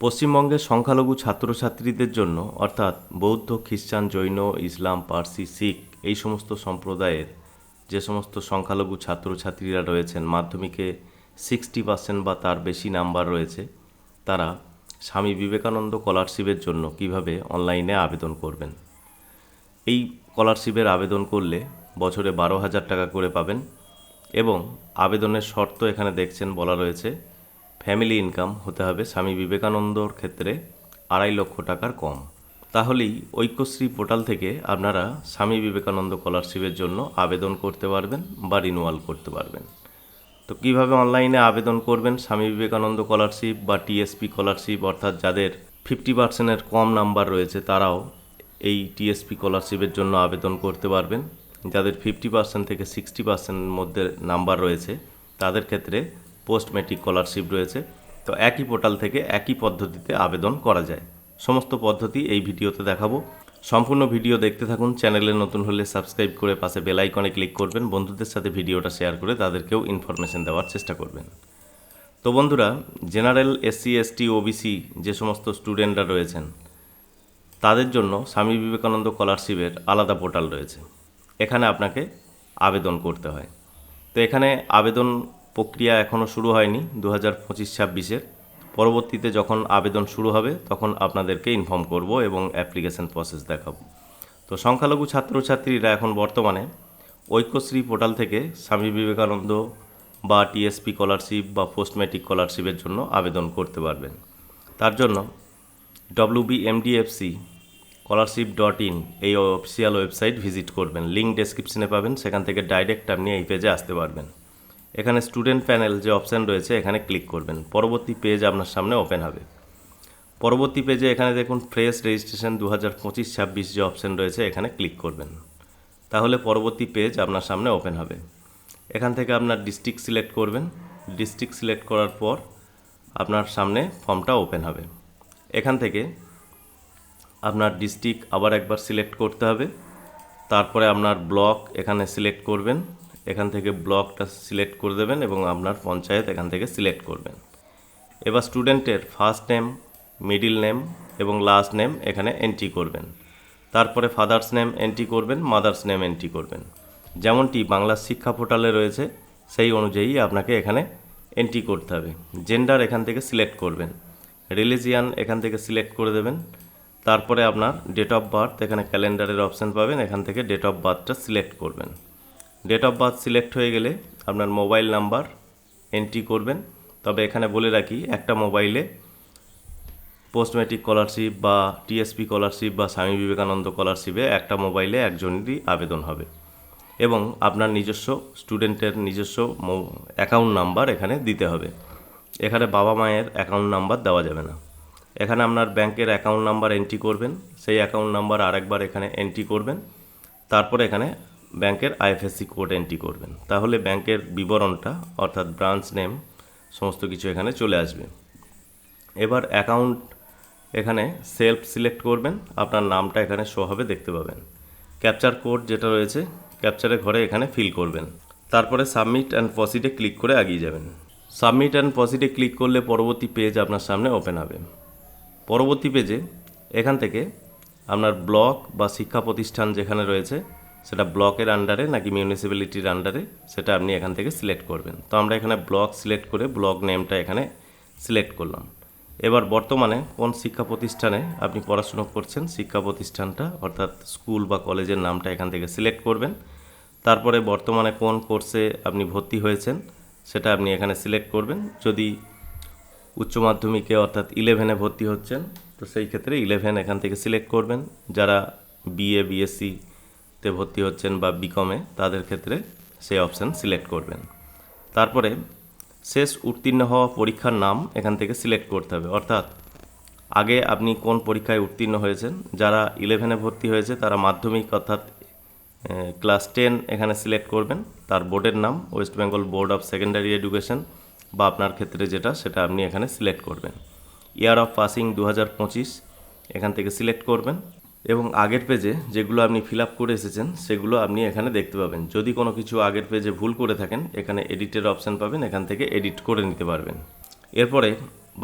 পশ্চিমবঙ্গের সংখ্যালঘু ছাত্রছাত্রীদের জন্য, অর্থাৎ বৌদ্ধ, খ্রিস্টান, জৈন, ইসলাম, পার্সি, শিখ, এই সমস্ত সম্প্রদায়ের যে সমস্ত সংখ্যালঘু ছাত্রছাত্রীরা রয়েছেন, মাধ্যমিকে সিক্সটি পার্সেন্ট বা তার বেশি নাম্বার রয়েছে, তারা স্বামী বিবেকানন্দ স্কলারশিপের জন্য কীভাবে অনলাইনে আবেদন করবেন? এই স্কলারশিপের আবেদন করলে বছরে বারো হাজার টাকা করে পাবেন এবং আবেদনের শর্ত এখানে দেখছেন বলা রয়েছে ফ্যামিলি ইনকাম হতে হবে স্বামী বিবেকানন্দর ক্ষেত্রে আড়াই লক্ষ টাকার কম। তাহলেই ঐক্যশ্রী পোর্টাল থেকে আপনারা স্বামী বিবেকানন্দ স্কলারশিপের জন্য আবেদন করতে পারবেন বা রিনুয়াল করতে পারবেন। তো কীভাবে অনলাইনে আবেদন করবেন স্বামী বিবেকানন্দ স্কলারশিপ বা টিএসপি স্কলারশিপ অর্থাৎ যাদের ফিফটি পার্সেন্টের কম নাম্বার রয়েছে তারাও এই টিএসপি স্কলারশিপের জন্য আবেদন করতে পারবেন। যাদের ফিফটি পার্সেন্ট থেকে সিক্সটি পার্সেন্টের মধ্যে নাম্বার রয়েছে তাদের ক্ষেত্রে পোস্ট ম্যাট্রিক স্কলারশিপ রয়েছে। তো একই পোর্টাল থেকে একই পদ্ধতিতে আবেদন করা যায়। সমস্ত পদ্ধতি এই ভিডিওতে দেখাবো। সম্পূর্ণ ভিডিও দেখতে থাকুন। চ্যানেলে নতুন হলে সাবস্ক্রাইব করে পাশে বেল আইকনে ক্লিক করবেন। বন্ধুদের সাথে ভিডিওটা শেয়ার করে তাদেরকেও ইনফরমেশন দেওয়ার চেষ্টা করবেন। তো বন্ধুরা, জেনারেল এসসি এসটি ওবিসি যে সমস্ত স্টুডেন্টরা রয়েছেন, তাদের জন্য স্বামী বিবেকানন্দ স্কলারশিপের আলাদা পোর্টাল রয়েছে। এখানে আপনাকে আবেদন করতে হয়। তো এখানে আবেদন প্রক্রিয়া এখনও শুরু হয়নি দু হাজার পঁচিশ ছাব্বিশের। পরবর্তীতে যখন আবেদন শুরু হবে, তখন আপনাদেরকে ইনফর্ম করব এবং অ্যাপ্লিকেশন প্রসেস দেখাবো। তো সংখ্যালঘু ছাত্রছাত্রীরা এখন বর্তমানে ঐক্যশ্রী পোর্টাল থেকে স্বামী বিবেকানন্দ বা টিএসপি স্কলারশিপ বা পোস্ট ম্যাট্রিক স্কলারশিপের জন্য আবেদন করতে পারবেন। তার জন্য ডব্লিউবিএমডিএফসি স্কলারশিপ ডট ইন এই অফিসিয়াল ওয়েবসাইট ভিজিট করবেন। লিঙ্ক ডেসক্রিপশনে পাবেন, সেখান থেকে ডাইরেক্ট আপনি এই পেজে আসতে পারবেন। এখানে স্টুডেন্ট প্যানেল যে অপশান রয়েছে, এখানে ক্লিক করবেন। পরবর্তী পেজ আপনার সামনে ওপেন হবে। পরবর্তী পেজে এখানে দেখুন ফ্রেশ রেজিস্ট্রেশন দু হাজার পঁচিশ ছাব্বিশ যে অপশান রয়েছে, এখানে ক্লিক করবেন। তাহলে পরবর্তী পেজ আপনার সামনে ওপেন হবে। এখান থেকে আপনার ডিস্ট্রিক্ট সিলেক্ট করবেন। ডিস্ট্রিক্ট সিলেক্ট করার পর আপনার সামনে ফর্মটা ওপেন হবে। এখান থেকে আপনার ডিস্ট্রিক্ট আবার একবার সিলেক্ট করতে হবে। তারপরে আপনার ব্লক এখানে সিলেক্ট করবেন। এখান থেকে ব্লকটা সিলেক্ট করে দেবেন এবং আপনার পঞ্চায়েত এখান থেকে সিলেক্ট করবেন। এবার স্টুডেন্টের ফার্স্ট নেম, মিডিল নেম এবং লাস্ট নেম এখানে এন্ট্রি করবেন। তারপরে ফাদার্স নেম এন্ট্রি করবেন, মাদার্স নেম এন্ট্রি করবেন। যেমনটি বাংলা শিক্ষা পোর্টালে রয়েছে, সেই অনুযায়ী আপনাকে এখানে এন্ট্রি করতে হবে। জেন্ডার এখান থেকে সিলেক্ট করবেন, রিলিজিয়ান এখান থেকে সিলেক্ট করে দেবেন। তারপরে আপনার ডেট অফ বার্থ, এখানে ক্যালেন্ডারের অপশান পাবেন, এখান থেকে ডেট অফ বার্থটা সিলেক্ট করবেন। ডেট অফ বার্থ সিলেক্ট হয়ে গেলে আপনার মোবাইল নাম্বার এন্ট্রি করবেন। তবে এখানে বলে রাখি, একটা মোবাইলে পোস্ট ম্যাট্রিক স্কলারশিপ বা টিএসপি স্কলারশিপ বা স্বামী বিবেকানন্দ স্কলারশিপে একটা মোবাইলে একজনেরই আবেদন হবে। এবং আপনার নিজস্ব স্টুডেন্টের নিজস্ব অ্যাকাউন্ট নাম্বার এখানে দিতে হবে। এখানে বাবা মায়ের অ্যাকাউন্ট নাম্বার দেওয়া যাবে না। এখানে আপনার ব্যাংকের অ্যাকাউন্ট নাম্বার এন্ট্রি করবেন। সেই অ্যাকাউন্ট নাম্বার আরেকবার এখানে এন্ট্রি করবেন। তারপরে এখানে ব্যাংকের আইএফএসসি কোড এন্ট্রি করবেন। তাহলে ব্যাংকের বিবরণটা, অর্থাৎ ব্রাঞ্চ নেম, সমস্ত কিছু এখানে চলে আসবে। এবার অ্যাকাউন্ট এখানে সেলফ সিলেক্ট করবেন। আপনার নামটা এখানে শো হবে, দেখতে পাবেন। ক্যাপচার কোড যেটা রয়েছে ক্যাপচারের ঘরে এখানে ফিল করবেন। তারপরে সাবমিট অ্যান্ড প্রসিডে ক্লিক করে এগিয়ে যাবেন। সাবমিট অ্যান্ড প্রসিডে ক্লিক করলে পরবর্তী পেজ আপনার সামনে ওপেন হবে। পরবর্তী পেজে এখান থেকে আপনার ব্লক বা শিক্ষা প্রতিষ্ঠান যেখানে রয়েছে সেটা ব্লকের আন্ডারে নাকি মিউনিসিপ্যালিটির আন্ডারে সেটা আপনি এখান থেকে সিলেক্ট করবেন। তো আমরা এখানে ব্লক সিলেক্ট করে ব্লক নেমটা এখানে সিলেক্ট করলাম। এবার বর্তমানে কোন শিক্ষা প্রতিষ্ঠানে আপনি পড়াশুনো করছেন, শিক্ষা প্রতিষ্ঠানটা, অর্থাৎ স্কুল বা কলেজের নামটা এখান থেকে সিলেক্ট করবেন। তারপরে বর্তমানে কোন কোর্সে আপনি ভর্তি হয়েছেন, সেটা আপনি এখানে সিলেক্ট করবেন। যদি উচ্চ মাধ্যমিকে অর্থাৎ ইলেভেনে ভর্তি হচ্ছেন, তো সেই ক্ষেত্রে ইলেভেন এখান থেকে সিলেক্ট করবেন। যারা বিএ বিএসসি তে ভর্তি হচ্ছেন বা বিকমে তাদের ক্ষেত্রে সেই অপশান সিলেক্ট করবেন। তারপরে শেষ উত্তীর্ণ হওয়া পরীক্ষার নাম এখান থেকে সিলেক্ট করতে হবে। অর্থাৎ আগে আপনি কোন পরীক্ষায় উত্তীর্ণ হয়েছেন, যারা ইলেভেনে ভর্তি হয়েছে, তারা মাধ্যমিক অর্থাৎ ক্লাস টেন এখানে সিলেক্ট করবেন। তার বোর্ডের নাম west Bengal board of secondary education বা আপনার ক্ষেত্রে যেটা, সেটা আপনি এখানে সিলেক্ট করবেন। ইয়ার অফ পাসিং দু হাজার পঁচিশ, এখান থেকে সিলেক্ট করবেন। এবং আগের পেজে যেগুলো আপনি ফিল আপ করে এসেছেন, সেগুলো আপনি এখানে দেখতে পাবেন। যদি কোনো কিছু আগের পেজে ভুল করে থাকেন, এখানে এডিটের অপশান পাবেন, এখান থেকে এডিট করে নিতে পারবেন। এরপরে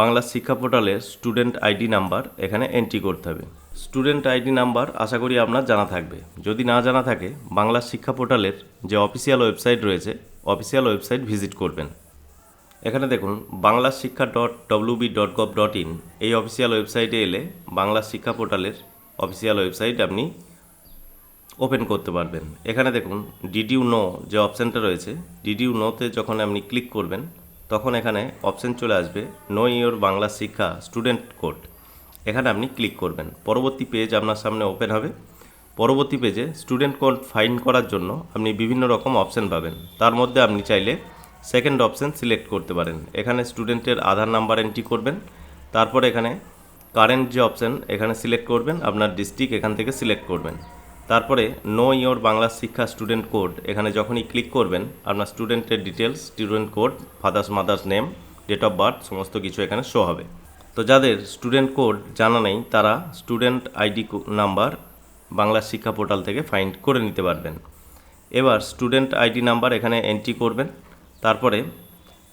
বাংলা শিক্ষা পোর্টালের স্টুডেন্ট আইডি নাম্বার এখানে এন্ট্রি করতে হবে। স্টুডেন্ট আইডি নাম্বার আশা করি আপনার জানা থাকবে। যদি না জানা থাকে, বাংলা শিক্ষা পোর্টালের যে অফিসিয়াল ওয়েবসাইট রয়েছে অফিসিয়াল ওয়েবসাইট ভিজিট করবেন। এখানে দেখুন Bangla Shiksha dot WB dot gov dot in এই অফিসিয়াল ওয়েবসাইটে এলে বাংলা শিক্ষা পোর্টালের অফিসিয়াল ওয়েবসাইট আপনি ওপেন করতে পারবেন। এখানে দেখুন ডিডিউ নো যে অপশানটা রয়েছে ডিডিউ নোতে যখন আপনি ক্লিক করবেন, তখন এখানে অপশান চলে আসবে নো ইয়োর বাংলা শিক্ষা স্টুডেন্ট কোড এখানে আপনি ক্লিক করবেন। পরবর্তী পেজ আপনার সামনে ওপেন হবে। পরবর্তী পেজে স্টুডেন্ট কোড ফাইন করার জন্য আপনি বিভিন্ন রকম অপশান পাবেন। তার মধ্যে আপনি চাইলে সেকেন্ড অপশান সিলেক্ট করতে পারেন। এখানে স্টুডেন্টের আধার নাম্বার এন্ট্রি করবেন। তারপর এখানে কারেন্ট যে অপশান এখানে সিলেক্ট করবেন, আপনার ডিস্ট্রিক্ট এখান থেকে সিলেক্ট করবেন। তারপরে নো ইয়োর বাংলা শিক্ষা স্টুডেন্ট কোড এখানে যখনই ক্লিক করবেন, আপনার স্টুডেন্টের details student code father's mother's name date of birth সমস্ত কিছু এখানে শো হবে। তো যাদের স্টুডেন্ট কোড জানা নেই, তারা স্টুডেন্ট আইডি নাম্বার বাংলা শিক্ষা পোর্টাল থেকে ফাইন্ড করে নিতে পারবেন। এবার স্টুডেন্ট আইডি নাম্বার এখানে এন্ট্রি করবেন। তারপরে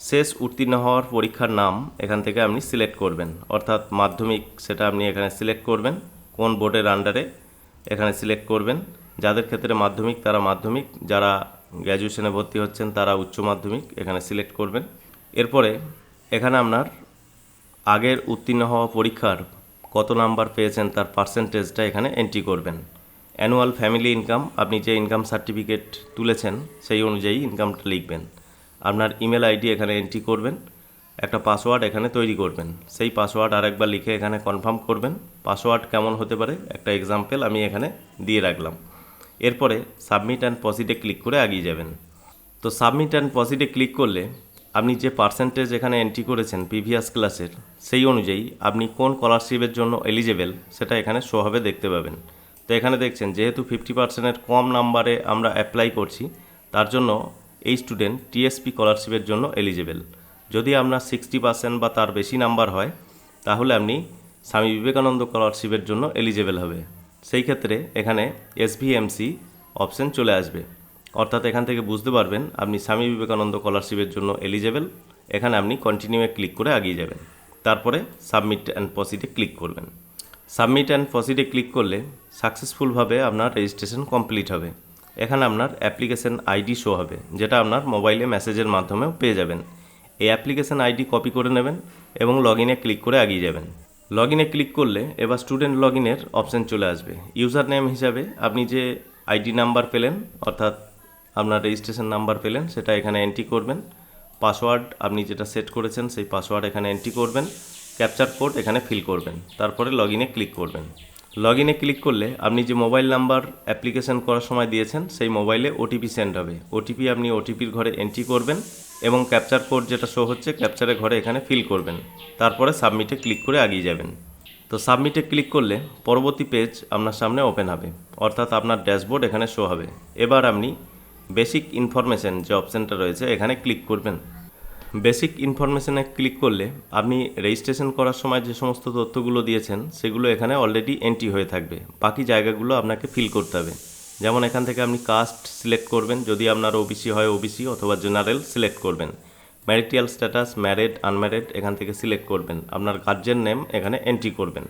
শেষ উত্তীর্ণ হওয়ার পরীক্ষার নাম এখান থেকে আপনি সিলেক্ট করবেন। অর্থাৎ মাধ্যমিক সেটা আপনি এখানে সিলেক্ট করবেন, কোন বোর্ডের আন্ডারে এখানে সিলেক্ট করবেন। যাদের ক্ষেত্রে মাধ্যমিক, তারা মাধ্যমিক, যারা গ্র্যাজুয়েশনে ভর্তি হচ্ছেন, তারা উচ্চ মাধ্যমিক এখানে সিলেক্ট করবেন। এরপরে এখানে আপনার আগের উত্তীর্ণ হওয়া পরীক্ষার কত নাম্বার পেয়েছেন, তার পার্সেন্টেজটা এখানে এন্ট্রি করবেন। অ্যানুয়াল ফ্যামিলি ইনকাম আপনি যে ইনকাম সার্টিফিকেট তুলেছেন, সেই অনুযায়ী ইনকামটা লিখবেন। আপনার ইমেল আইডি এখানে এন্ট্রি করবেন, একটা পাসওয়ার্ড এখানে তৈরি করবেন। সেই পাসওয়ার্ড আরেকবার লিখে এখানে কনফার্ম করবেন পাসওয়ার্ড কেমন হতে পারে একটা এক্সাম্পল আমি এখানে দিয়ে রাখলাম। এরপরে সাবমিট অ্যান্ড পসিটে ক্লিক করে এগিয়ে যাবেন। তো সাবমিট অ্যান্ড পসিটে ক্লিক করলে আপনি যে পার্সেন্টেজ এখানে এন্ট্রি করেছেন প্রিভিয়াস ক্লাসের সেই অনুযায়ী আপনি কোন স্কলারশিপের জন্য এলিজেবেল সেটা এখানে শো হবে দেখতে পাবেন। তো এখানে দেখছেন যেহেতু ফিফটি পার্সেন্টের কম নাম্বারে আমরা অ্যাপ্লাই করছি, তার জন্য এই স্টুডেন্ট টিএসপি স্কলারশিপের জন্য এলিজেবল যদি আপনার সিক্সটি পার্সেন্ট বা তার বেশি নাম্বার হয়, তাহলে আপনি স্বামী বিবেকানন্দ স্কলারশিপের জন্য এলিজেবল হবে। সেই ক্ষেত্রে এখানে এসভিএমসি অপশন চলে আসবে। অর্থাৎ এখান থেকে বুঝতে পারবেন আপনি স্বামী বিবেকানন্দ স্কলারশিপের জন্য এলিজেবল এখানে আপনি কন্টিনিউয়ে ক্লিক করে এগিয়ে যাবেন। তারপরে সাবমিট অ্যান্ড পসিটে ক্লিক করবেন। সাবমিট অ্যান্ড পসিটে ক্লিক করলে সাকসেসফুলভাবে আপনার রেজিস্ট্রেশন কমপ্লিট হবে। এখানে আপনার অ্যাপ্লিকেশন আইডি শো হবে, যেটা আপনার মোবাইলে মেসেজের মাধ্যমেও পেয়ে যাবেন। এই অ্যাপ্লিকেশন আইডি কপি করে নেবেন এবং লগ ইনে ক্লিক করে এগিয়ে যাবেন। লগ ইনে ক্লিক করলে এবার স্টুডেন্ট লগ ইনের অপশান চলে আসবে। ইউজার নেম হিসাবে আপনি যে আইডি নাম্বার পেলেন, অর্থাৎ আপনার রেজিস্ট্রেশন নাম্বার পেলেন, সেটা এখানে এন্ট্রি করবেন। পাসওয়ার্ড আপনি যেটা সেট করেছেন, সেই পাসওয়ার্ড এখানে এন্ট্রি করবেন। ক্যাপচার কোড এখানে ফিল করবেন। তারপরে লগ ইনে ক্লিক করবেন। লগ ইনে ক্লিক করলে আপনি যে মোবাইল নাম্বার অ্যাপ্লিকেশন করার সময় দিয়েছেন, সেই মোবাইলে ওটিপি সেন্ড হবে। ওটিপি আপনি ওটিপির ঘরে এন্ট্রি করবেন এবং ক্যাপচার কোড যেটা শো হচ্ছে ক্যাপচারের ঘরে এখানে ফিল করবেন। তারপরে সাবমিটে ক্লিক করে এগিয়ে যাবেন। তো সাবমিটে ক্লিক করলে পরবর্তী পেজ আপনার সামনে ওপেন হবে, অর্থাৎ আপনার ড্যাশবোর্ড এখানে শো হবে। এবার আপনি বেসিক ইনফরমেশন যে অপশানটা রয়েছে, এখানে ক্লিক করবেন। বেসিক ইনফরমেশনে ক্লিক করলে আপনি রেজিস্ট্রেশন করার সময় যে সমস্ত তথ্যগুলো দিয়েছেন, সেগুলো এখানে অলরেডি এন্ট্রি হয়ে থাকবে। বাকি জায়গাগুলো আপনাকে ফিল করতে হবে। যেমন এখান থেকে আপনি কাস্ট সিলেক্ট করবেন, যদি আপনার ওবিসি হয় ওবিসি অথবা জেনারেল সিলেক্ট করবেন। ম্যারিটিয়াল স্ট্যাটাস ম্যারেড আনম্যারেড এখান থেকে সিলেক্ট করবেন। আপনার গার্জেন নেম এখানে এন্ট্রি করবেন।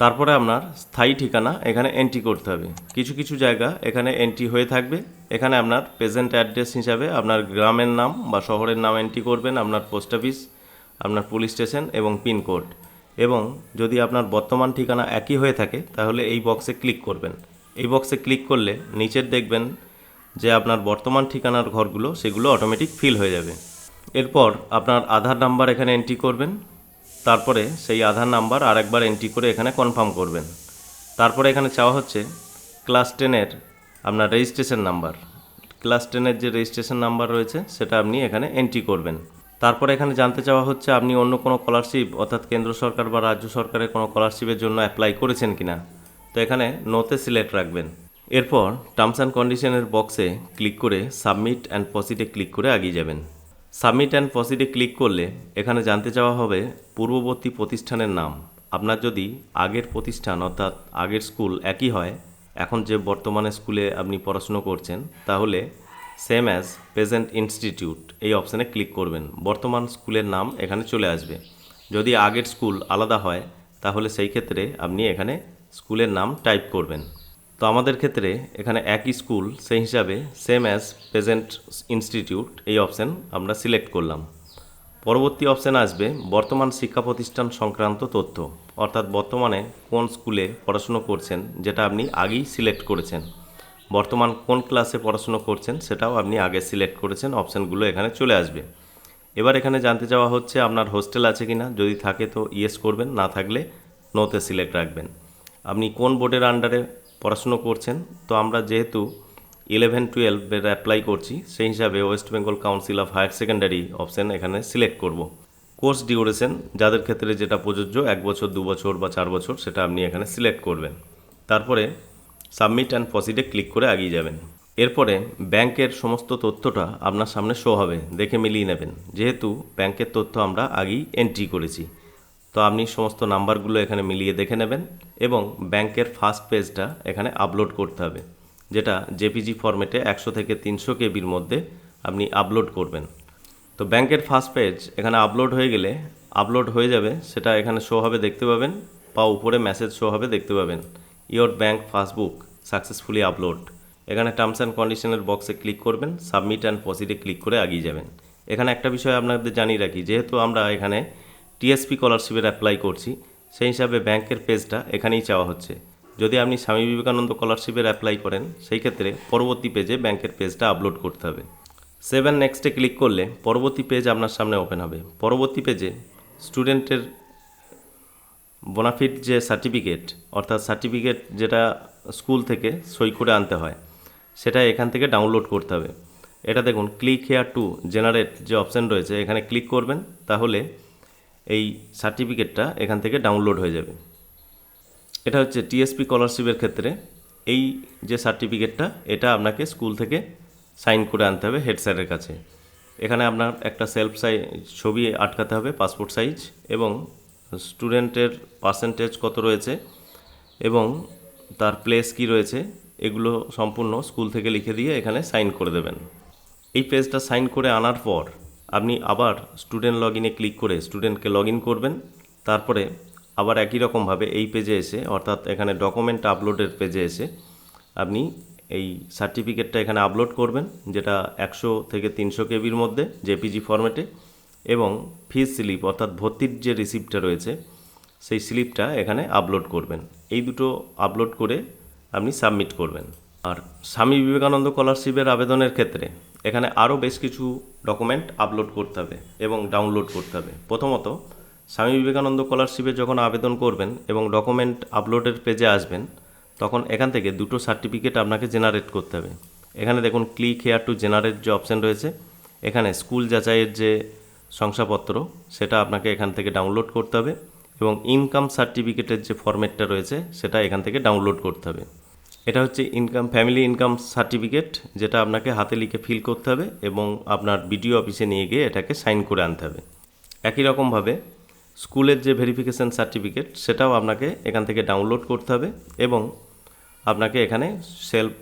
তারপরে আপনার স্থায়ী ঠিকানা এখানে এন্ট্রি করতে হবে। কিছু কিছু জায়গা এখানে এন্ট্রি হয়ে থাকবে। এখানে আপনার প্রেজেন্ট অ্যাড্রেস হিসাবে আপনার গ্রামের নাম বা শহরের নাম এন্ট্রি করবেন, আপনার পোস্ট অফিস আপনার পুলিশ স্টেশন এবং পিনকোড এবং যদি আপনার বর্তমান ঠিকানা একই হয়ে থাকে, তাহলে এই বক্সে ক্লিক করবেন। এই বক্সে ক্লিক করলে নিচের দেখবেন যে আপনার বর্তমান ঠিকানার ঘরগুলো সেগুলো অটোমেটিক ফিল হয়ে যাবে। এরপর আপনার আধার নাম্বার এখানে এন্ট্রি করবেন। তারপরে সেই আধার নাম্বার আরেকবার এন্ট্রি করে এখানে কনফার্ম করবেন। তারপরে এখানে চাওয়া হচ্ছে ক্লাস টেনের আপনার রেজিস্ট্রেশন নাম্বার ক্লাস টেনের যে রেজিস্ট্রেশন নাম্বার রয়েছে, সেটা আপনি এখানে এন্ট্রি করবেন। তারপরে এখানে জানতে চাওয়া হচ্ছে, আপনি অন্য কোনো স্কলারশিপ অর্থাৎ কেন্দ্র সরকার বা রাজ্য সরকারের কোনো স্কলারশিপের জন্য অ্যাপ্লাই করেছেন কিনা? তো এখানে নোতে সিলেক্ট রাখবেন। এরপর টার্মস অ্যান্ড কন্ডিশনের বক্সে ক্লিক করে সাবমিট অ্যান্ড পসিটে ক্লিক করে এগিয়ে যাবেন। সাবমিট অ্যান্ড পসিটে ক্লিক করলে এখানে জানতে চাওয়া হবে পূর্ববর্তী প্রতিষ্ঠানের নাম। আপনার যদি আগের প্রতিষ্ঠান অর্থাৎ আগের স্কুল একই হয়, এখন যে বর্তমানে স্কুলে আপনি পড়াশুনো করছেন, তাহলে সেম অ্যাজ প্রেজেন্ট ইনস্টিটিউট এই অপশানে ক্লিক করবেন। বর্তমান স্কুলের নাম এখানে চলে আসবে। যদি আগের স্কুল আলাদা হয়, তাহলে সেই ক্ষেত্রে আপনি এখানে স্কুলের নাম টাইপ করবেন। তো আমাদের ক্ষেত্রে এখানে একই স্কুল, সেই হিসাবে সেম অ্যাজ প্রেজেন্ট ইনস্টিটিউট এই অপশান আমরা সিলেক্ট করলাম। পরবর্তী অপশান আসবে বর্তমান শিক্ষা প্রতিষ্ঠান সংক্রান্ত তথ্য, অর্থাৎ বর্তমানে কোন স্কুলে পড়াশুনো করছেন, যেটা আপনি আগেই সিলেক্ট করেছেন। বর্তমান কোন ক্লাসে পড়াশুনো করছেন, সেটাও আপনি আগে সিলেক্ট করেছেন অপশানগুলো এখানে চলে আসবে। এবার এখানে জানতে চাওয়া হচ্ছে আপনার হোস্টেল আছে কি না যদি থাকে তো ইয়েস করবেন, না থাকলে নোতে সিলেক্ট রাখবেন। আপনি কোন বোর্ডের আন্ডারে পড়াশুনো করছেন। তো আমরা যেহেতু ইলেভেন টুয়েলভের অ্যাপ্লাই করছি, সেই হিসাবে west Bengal council of higher secondary option এখানে সিলেক্ট করব। কোর্স ডিউরেশন যাদের ক্ষেত্রে যেটা প্রযোজ্য, এক বছর, দু বছর বা চার বছর, সেটা আপনি এখানে সিলেক্ট করবেন। তারপরে সাবমিট অ্যান্ড প্রসিডে ক্লিক করে এগিয়ে যাবেন। এরপরে ব্যাংকের সমস্ত তথ্যটা আপনার সামনে শো হবে, দেখে মিলিয়ে নেবেন। যেহেতু ব্যাংকের তথ্য আমরা আগেই এন্ট্রি করেছি। তো আপনি সমস্ত নাম্বারগুলো এখানে মিলিয়ে দেখে নেবেন এবং ব্যাংকের ফার্স্ট পেজটা এখানে আপলোড করতে হবে, যেটা জেপিজি ফরম্যাটে একশো থেকে তিনশো কেবির মধ্যে আপনি আপলোড করবেন। তো ব্যাংকের ফার্স্ট পেজ এখানে আপলোড হয়ে গেলে আপলোড হয়ে যাবে, সেটা এখানে শো হবে দেখতে পাবেন বা উপরে মেসেজ শো হবে দেখতে পাবেন your bank passbook successfully upload এখানে টার্মস অ্যান্ড কন্ডিশনের বক্সে ক্লিক করবেন সাবমিট অ্যান্ড প্রসিডে ক্লিক করে এগিয়ে যাবেন। এখানে একটা বিষয় আপনাদের জানিয়ে রাখি, যেহেতু আমরা এখানে টিএসপি স্কলারশিপের অ্যাপ্লাই করছি, সেই হিসাবে ব্যাংকের পেজটা এখানেই চাওয়া হচ্ছে। যদি আপনি স্বামী বিবেকানন্দ স্কলারশিপের অ্যাপ্লাই করেন, সেই ক্ষেত্রে পরবর্তী পেজে ব্যাংকের পেজটা আপলোড করতে হবে। সেভেন নেক্সটে ক্লিক করলে পরবর্তী পেজ আপনার সামনে ওপেন হবে। পরবর্তী পেজে স্টুডেন্টের বোনাফিট যে সার্টিফিকেট অর্থাৎ সার্টিফিকেট যেটা স্কুল থেকে সই করে আনতে হয়, সেটা এখান থেকে ডাউনলোড করতে হবে। এটা দেখুন ক্লিক হেয়ার টু জেনারেট যে অপশান রয়েছে, এখানে ক্লিক করবেন, তাহলে এই সার্টিফিকেটটা এখান থেকে ডাউনলোড হয়ে যাবে। এটা হচ্ছে টিএসপি স্কলারশিপের ক্ষেত্রে। এই যে সার্টিফিকেটটা, এটা আপনাকে স্কুল থেকে সাইন করে আনতে হবে হেড স্যারের কাছে। এখানে আপনার একটা সেলফ সাইজ ছবি আটকাতে হবে, পাসপোর্ট সাইজ এবং স্টুডেন্টের পার্সেন্টেজ কত রয়েছে এবং তার প্লেস কি রয়েছে, এগুলো সম্পূর্ণ স্কুল থেকে লিখে দিয়ে এখানে সাইন করে দেবেন। এই পেজটা সাইন করে আনার পর আপনি আবার স্টুডেন্ট লগ ইনে ক্লিক করে স্টুডেন্টকে লগ ইন করবেন। তারপরে আবার একই রকমভাবে এই পেজে এসে, অর্থাৎ এখানে ডকুমেন্ট আপলোডের পেজে এসে আপনি এই সার্টিফিকেটটা এখানে আপলোড করবেন, যেটা একশো থেকে তিনশো কেবির মধ্যে জেপিজি ফরম্যাটে এবং ফিস স্লিপ অর্থাৎ ভর্তির যে রিসিপ্টটা রয়েছে, সেই স্লিপটা এখানে আপলোড করবেন। এই দুটো আপলোড করে আপনি সাবমিট করবেন। আর স্বামী বিবেকানন্দ স্কলারশিপের আবেদনের ক্ষেত্রে এখানে আরও বেশ কিছু ডকুমেন্ট আপলোড করতে হবে এবং ডাউনলোড করতে হবে। প্রথমত, স্বামী বিবেকানন্দ স্কলারশিপে যখন আবেদন করবেন এবং ডকুমেন্ট আপলোডের পেজে আসবেন, তখন এখান থেকে দুটো সার্টিফিকেট আপনাকে জেনারেট করতে হবে। এখানে দেখুন ক্লিক হেয়ার টু জেনারেট যে অপশান রয়েছে, এখানে স্কুল যাচাইয়ের যে শংসাপত্র, সেটা আপনাকে এখান থেকে ডাউনলোড করতে হবে এবং ইনকাম সার্টিফিকেটের যে ফরম্যাটটা রয়েছে, সেটা এখান থেকে ডাউনলোড করতে হবে। এটা হচ্ছে ইনকাম ফ্যামিলি ইনকাম সার্টিফিকেট যেটা আপনাকে হাতে লিখে ফিল করতে হবে এবং আপনার বিডিও অফিসে নিয়ে গিয়ে এটাকে সাইন করে আনতে হবে। একই রকমভাবে স্কুলের যে ভেরিফিকেশান সার্টিফিকেট সেটাও আপনাকে এখান থেকে ডাউনলোড করতে হবে এবং আপনাকে এখানে সেলফ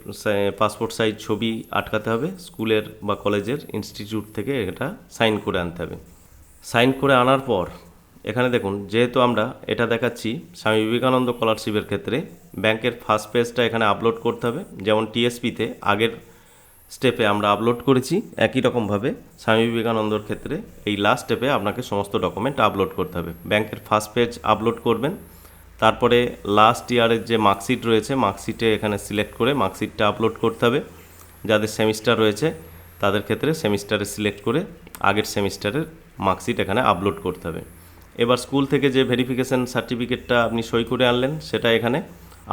পাসপোর্ট সাইজ ছবি আটকাতে হবে, স্কুলের বা কলেজের ইনস্টিটিউট থেকে এটা সাইন করে আনতে হবে। সাইন করে আনার পর এখানে দেখুন, যেহেতু আমরা এটা দেখাচ্ছি, স্বামী বিবেকানন্দ স্কলারশিপের ক্ষেত্রে ব্যাংকের ফার্স্ট পেজটা এখানে আপলোড করতে হবে। যেমন টিএসপিতে আগের স্টেপে আমরা আপলোড করেছি, একই রকমভাবে স্বামী বিবেকানন্দর ক্ষেত্রে এই লাস্ট স্টেপে আপনাকে সমস্ত ডকুমেন্ট আপলোড করতে হবে। ব্যাংকের ফার্স্ট পেজ আপলোড করবেন, তারপরে লাস্ট ইয়ারের যে মার্কশিট রয়েছে মার্কশিটে এখানে সিলেক্ট করে মার্কশিটটা আপলোড করতে হবে। যাদের সেমিস্টার রয়েছে, তাদের ক্ষেত্রে সেমিস্টারে সিলেক্ট করে আগের সেমিস্টারের মার্কশিট এখানে আপলোড করতে হবে। এবার স্কুল থেকে যে ভেরিফিকেশান সার্টিফিকেটটা আপনি সই করে আনলেন, সেটা এখানে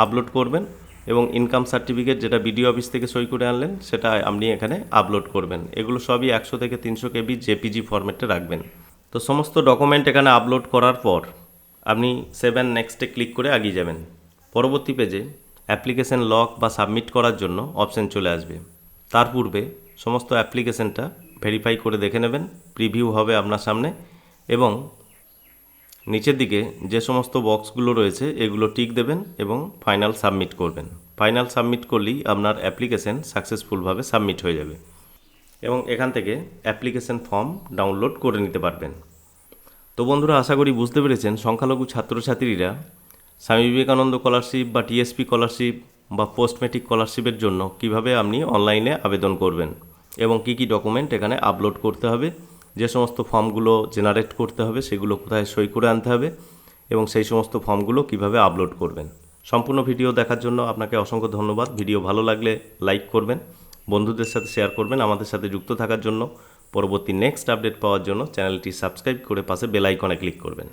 আপলোড করবেন এবং ইনকাম সার্টিফিকেট যেটা বিডিও অফিস থেকে সই করে আনলেন, সেটা আপনি এখানে আপলোড করবেন। এগুলো সবই একশো থেকে তিনশো কেবি জেপিজি ফরম্যাটে রাখবেন। তো সমস্ত ডকুমেন্ট এখানে আপলোড করার পর আপনি সেভেন নেক্সটে ক্লিক করে এগিয়ে যাবেন। পরবর্তী পেজে অ্যাপ্লিকেশন লক বা সাবমিট করার জন্য অপশন চলে আসবে। তার পূর্বে সমস্ত অ্যাপ্লিকেশনটা ভেরিফাই করে দেখে নেবেন প্রিভিউ হবে আপনার সামনে এবং নিচের দিকে যে সমস্ত বক্সগুলো রয়েছে, এগুলো টিক দেবেন এবং ফাইনাল সাবমিট করবেন। ফাইনাল সাবমিট করলেই আপনার অ্যাপ্লিকেশন সাকসেসফুলভাবে সাবমিট হয়ে যাবে এবং এখান থেকে অ্যাপ্লিকেশন ফর্ম ডাউনলোড করে নিতে পারবেন। তো বন্ধুরা, আশা করি বুঝতে পেরেছেন, সংখ্যালঘু ছাত্রছাত্রীরা স্বামী বিবেকানন্দ স্কলারশিপ বা টিএসপি স্কলারশিপ বা পোস্ট ম্যাট্রিক স্কলারশিপের জন্য কীভাবে আপনি অনলাইনে আবেদন করবেন এবং কি কি ডকুমেন্ট এখানে আপলোড করতে হবে যে সমস্ত ফর্মগুলো জেনারেট করতে হবে, সেগুলো কোথায় সই করে আনতে হবে এবং সেই সমস্ত ফর্মগুলো কীভাবে আপলোড করবেন। সম্পূর্ণ ভিডিও দেখার জন্য আপনাকে অসংখ্য ধন্যবাদ। ভিডিও ভালো লাগলে লাইক করবেন, বন্ধুদের সাথে শেয়ার করবেন, আমাদের সাথে যুক্ত থাকার জন্য। পরবর্তী নেক্সট আপডেট পাওয়ার জন্য চ্যানেলটি সাবস্ক্রাইব করে পাশে বেল আইকনে ক্লিক করবেন।